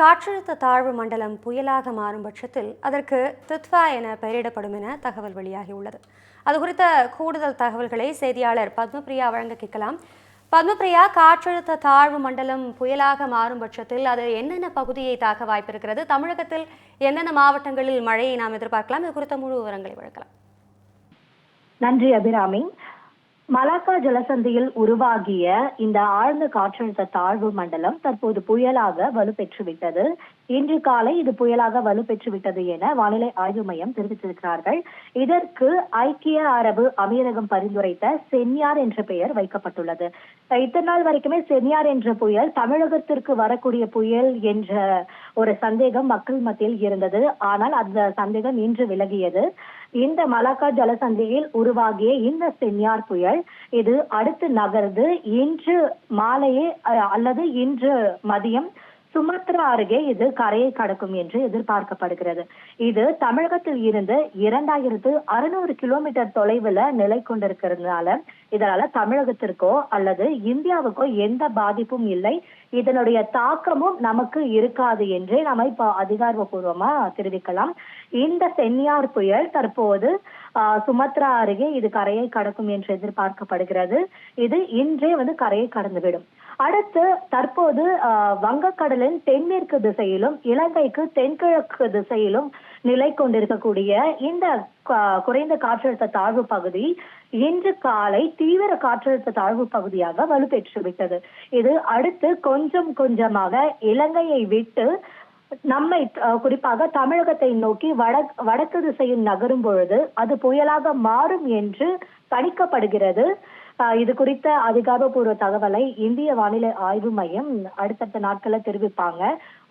காற்றழுத்த தாழ்வு மண்டலம் புயலாக மாறும் பட்சத்தில் அதற்கு தித்வா என பெயரிடப்படும் என தகவல் வெளியாகியுள்ளது. அது குறித்த கூடுதல் தகவல்களை செய்தியாளர் பத்மபிரியா வழங்க கேட்கலாம். பத்மபிரியா காற்றழுத்த தாழ்வு மண்டலம் புயலாக மாறும் பட்சத்தில் அது என்னென்ன பகுதியை தாக்க வாய்ப்பிருக்கிறது? தமிழகத்தில் என்னென்ன மாவட்டங்களில் மழையை நாம் எதிர்பார்க்கலாம்? இது குறித்த முழு விவரங்களை வழங்கலாம் நன்றி அபிராமி. மலாக்கா ஜலசந்தியில் உருவாகிய இந்த ஆழ்ந்த காற்றழுத்த தாழ்வு மண்டலம் தற்போது புயலாக வலுப்பெற்றுவிட்டது. இன்று காலை இது புயலாக வலுப்பெற்றுவிட்டது என வானிலை ஆய்வு மையம் தெரிவித்திருக்கிறார்கள். இதற்கு ஐக்கிய அரபு அமீரகம் பரிந்துரைத்த சென்யார் என்ற பெயர் வைக்கப்பட்டுள்ளது. இத்தனை நாள் வரைக்குமே சென்யார் என்ற புயல் தமிழகத்திற்கு வரக்கூடிய புயல் என்ற ஒரு சந்தேகம் மக்கள் மத்தியில் இருந்தது. ஆனால் அந்த சந்தேகம் இன்று விலகியது. இந்த மலாக்கா ஜலசந்தியில் உருவாகிய இந்த சென்யார் புயல் இது அடுத்து நகர்ந்து இன்று மாலையே அஹ், அல்லது இன்று மதியம் சுமத்ரா அருகே இது கரையை கடக்கும் என்று எதிர்பார்க்கப்படுகிறது. இது தமிழகத்தில் இருந்து இரண்டாயிரத்து அறுநூறு கிலோமீட்டர் தொலைவுல நிலை கொண்டிருக்கிறதுனால இதனால தமிழகத்திற்கோ அல்லது இந்தியாவுக்கோ எந்த பாதிப்பும் இல்லை. இதனுடைய தாக்கமும் நமக்கு இருக்காது என்றே நம்ம இப்ப அதிகாரப்பூர்வமா தெரிவிக்கலாம். இந்த சென்னியார் புயல் தற்போது ஆஹ், சுமத்ரா அருகே இது கரையை கடக்கும் என்று எதிர்பார்க்கப்படுகிறது. இது இன்றே வந்து கரையை கடந்துவிடும். அடுத்து தற்போது ஆஹ், வங்கக்கடலின் தென்மேற்கு திசையிலும் இலங்கைக்கு தென்கிழக்கு திசையிலும் நிலை கொண்டிருக்கக்கூடிய இந்த குறைந்த காற்றழுத்த தாழ்வு பகுதி இன்று காலை தீவிர காற்றழுத்த தாழ்வு பகுதியாக வலுப்பெற்று விட்டது. இது அடுத்து கொஞ்சம் கொஞ்சமாக இலங்கையை விட்டு நம்மை குறிப்பாக தமிழகத்தை நோக்கி வட வடக்கு திசையில் நகரும் பொழுது அது புயலாக மாறும் என்று கணிக்கப்படுகிறது இது குறித்த அதிகாரப்பூர்வ தகவலை இந்திய வானிலை ஆய்வு மையம் அடுத்தடுத்த நாட்களில் தெரிவிப்பாங்க.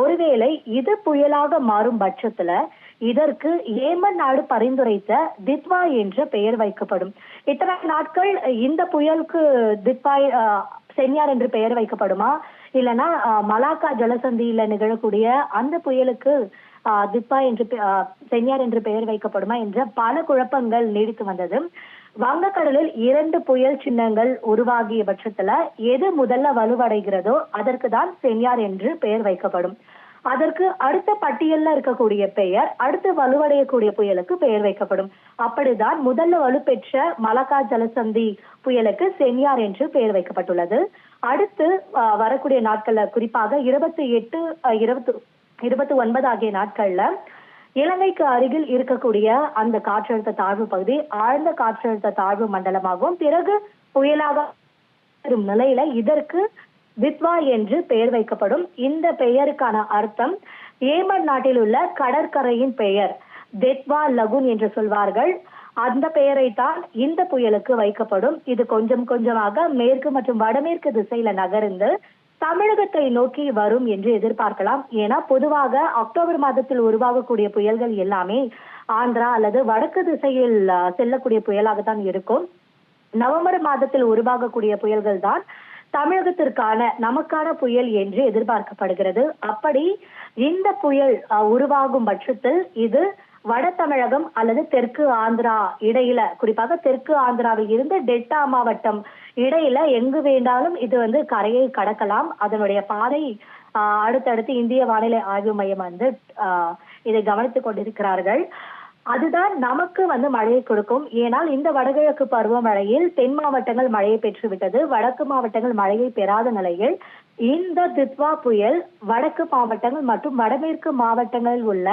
ஒருவேளை இது புயலாக மாறும் பட்சத்துல இதற்கு ஏமன் நாடு பரிந்துரைத்த தித்வா என்ற பெயர் வைக்கப்படும். இத்தனை நாட்கள் இந்த புயலுக்கு தித்வாய் செனியார் சென்யார் என்று பெயர் வைக்கப்படுமா? இல்லைன்னா மலாக்கா ஜலசந்தியில நிகழக்கூடிய அந்த புயலுக்கு திப்பா என்று பெ- சென்யார் என்று பெயர் வைக்கப்படுமா என்ற பல குழப்பங்கள் நீடித்து வந்தது. வங்கக்கடலில் இரண்டு புயல் சின்னங்கள் உருவாகிய பட்சத்துல எது முதல்ல வலுவடைகிறதோ அதற்கு தான் சென்யார் என்று பெயர் வைக்கப்படும். அதற்கு அடுத்த பட்டியல்ல இருக்கக்கூடிய பெயர் அடுத்து வலுவடையக்கூடிய புயலுக்கு பெயர் வைக்கப்படும். அப்படிதான் முதல்ல வலுப்பெற்ற மலக்கா ஜலசந்தி புயலுக்கு சென்யார் என்று பெயர் வைக்கப்பட்டுள்ளது. அடுத்து அஹ், வரக்கூடிய நாட்கள்ல குறிப்பாக இருபத்தி எட்டு இருபத்தி இருபத்தி ஒன்பது ஆகிய நாட்கள்ல இலங்கைக்கு அருகில் இருக்கக்கூடிய அந்த காற்றழுத்த தாழ்வு பகுதி ஆழ்ந்த காற்றழுத்த தாழ்வு மண்டலமாகவும் பிறகு புயலாக வரும் நிலையில இதற்கு வித்வா என்று பெயர் வைக்கப்படும் இந்த பெயருக்கான அர்த்தம் ஏமன் நாட்டில் உள்ள கடற்கரையின் பெயர் தெத்வா லகுன் என்று சொல்வார்கள். அந்த பெயரை தான் இந்த புயலுக்கு வைக்கப்படும். இது கொஞ்சம் கொஞ்சமாக மேற்கு மற்றும் வடமேற்கு திசையில நகர்ந்து தமிழகத்தை நோக்கி வரும் என்று எதிர்பார்க்கலாம். ஏன்னா பொதுவாக அக்டோபர் மாதத்தில் உருவாகக்கூடிய புயல்கள் எல்லாமே ஆந்திரா அல்லது வடக்கு திசையில் செல்லக்கூடிய புயலாக தான் இருக்கும். நவம்பர் மாதத்தில் உருவாகக்கூடிய புயல்கள் தான் தமிழகத்திற்கான நமக்கான புயல் என்று எதிர்பார்க்கப்படுகிறது. அப்படி இந்த புயல் உருவாகும் பட்சத்தில் இது வட தமிழகம் அல்லது தெற்கு ஆந்திரா இடையில குறிப்பாக தெற்கு ஆந்திராவில் இருந்து டெல்டா மாவட்டம் இடையில எங்கு வேண்டாலும் இது வந்து கரையை கடக்கலாம். அதனுடைய பாதை ஆஹ், அடுத்தடுத்து இந்திய வானிலை ஆய்வு மையம் வந்து ஆஹ், இதை கவனித்துக் கொண்டிருக்கிறார்கள். அதுதான் நமக்கு வந்து மழையை கொடுக்கும். ஏனால் இந்த வடகிழக்கு பருவமழையில் தென் மாவட்டங்கள் மழையை பெற்றுவிட்டது. வடக்கு மாவட்டங்கள் மழையை பெறாத நிலையில் இந்த தித்வா புயல் வடக்கு மாவட்டங்கள் மற்றும் வடமேற்கு மாவட்டங்களில் உள்ள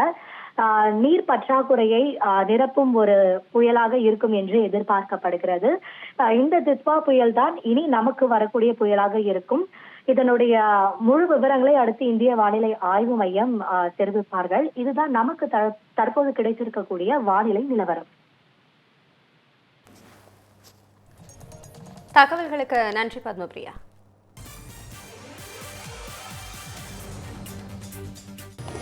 நீர் பற்றாக்குறையை நிரப்பும் ஒரு புயலாக இருக்கும் என்று எதிர்பார்க்கப்படுகிறது. இந்த தித்வா புயல் தான் இனி நமக்கு வரக்கூடிய புயலாக இருக்கும். இதனுடைய முழு விவரங்களை அடுத்து இந்திய வானிலை ஆய்வு மையம் தெரிவிப்பார்கள். இதுதான் நமக்கு த- தற்போது கிடைத்திருக்கக்கூடிய வானிலை நிலவரம். தகவல்களுக்கு நன்றி பத்மபிரியா.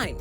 nine